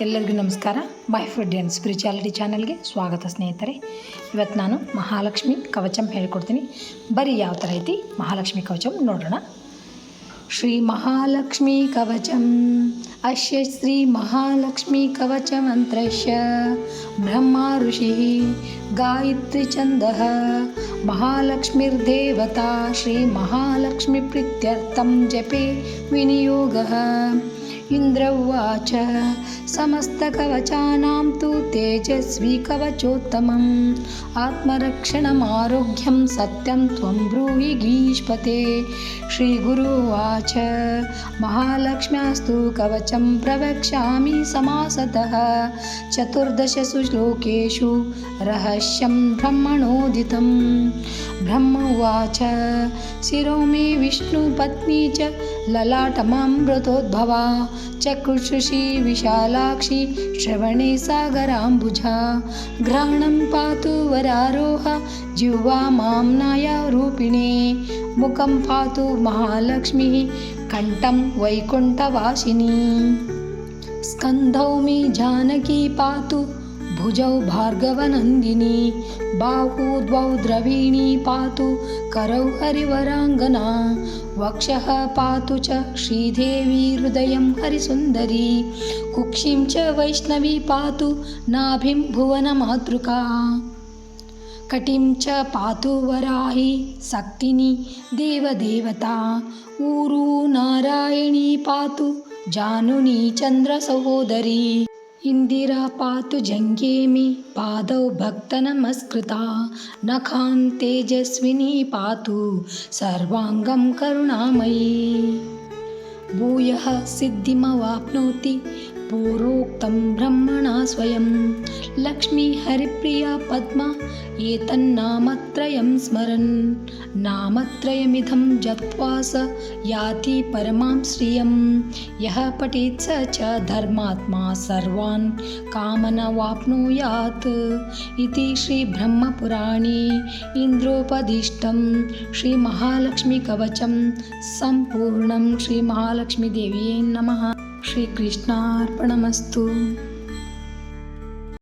ಎಲ್ಲರಿಗೂ ನಮಸ್ಕಾರ. ಮೈ and spirituality ಚಾನಲ್ಗೆ ಸ್ವಾಗತ ಸ್ನೇಹಿತರೆ. ಇವತ್ತು ನಾನು ಮಹಾಲಕ್ಷ್ಮಿ ಕವಚಂ ಹೇಳ್ಕೊಡ್ತೀನಿ. ಬರೀ ಯಾವ ಥರ ಐತಿ? ಮಹಾಲಕ್ಷ್ಮಿ ಕವಚಂ ನೋಡೋಣ. ಶ್ರೀ ಮಹಾಲಕ್ಷ್ಮಿ ಕವಚಂ. अस्य श्रीमहालक्ष्मीकवचमन्त्रस्य ब्रह्मा ऋषिः गायत्रीछन्दः महालक्ष्मीर्देवता श्रीमहालक्ष्मीप्रीत्यर्थं जपे विनियोगः। इन्द्र उवाच समस्तकवचानां तु तेजस्वी कवचोत्तमम्। आत्मरक्षणमारोग्यं सत्यं त्वं ब्रूहि गीष्पते। श्रीगुरुवाच महालक्ष्म्यास्तु कवच प्रवक्ष्यामि समासतः। चतुर्दशसु श्लोकेषु रहस्यं ब्रह्मणोदितं। ब्रह्म उवाच शिरो मे विष्णुपत्नी च ललाटमामृतोद्भवा। चक्षुषी विशालाक्षी श्रवणे सागराम्बुजा। ग्रहणं पातु वरारोह जिह्वा माम्नाया रूपिणे। मुखं पातु महालक्ष्मीः कण्ठं वैकुण्ठवासिनी। स्कन्धौ मे जानकी पातु भुजौ भार्गवनन्दिनी। बाहू द्वौ द्रवीणी पातु करौ हरिवराङ्गना। वक्षः पातु च श्रीदेवी हृदयं हरिसुन्दरी। कुक्षिं च वैष्णवी पातु नाभिं भुवनमातृका कटिं च पातु वराहि शक्तिनी देवदेवता। ऊरू नारायणी पातु जानुनी चन्द्रसहोदरी। इन्दिरा पातु जङ्गे मे पादौ भक्तनमस्कृता। नखान् तेजस्विनी पातु सर्वाङ्गं करुणामयी। भूयः सिद्धिमवाप्नोति पूर्वोक्तं ब्रह्मणा स्वयं। लक्ष्मी हरिप्रिया पद्मा एतन्नामत्रयं स्मरन्। नामत्रयमिदं जप्त्वा स याति परमां श्रियं। यः पठेत् स च धर्मात्मा सर्वान् कामनवाप्नुयात् इति श्रीब्रह्मपुराणे इन्द्रोपदिष्टं श्रीमहालक्ष्मीकवचं। सम्पूर्णं श्रीमहालक्ष्मीदेव्यै नमः श्रीकृष्णार्पणमस्तु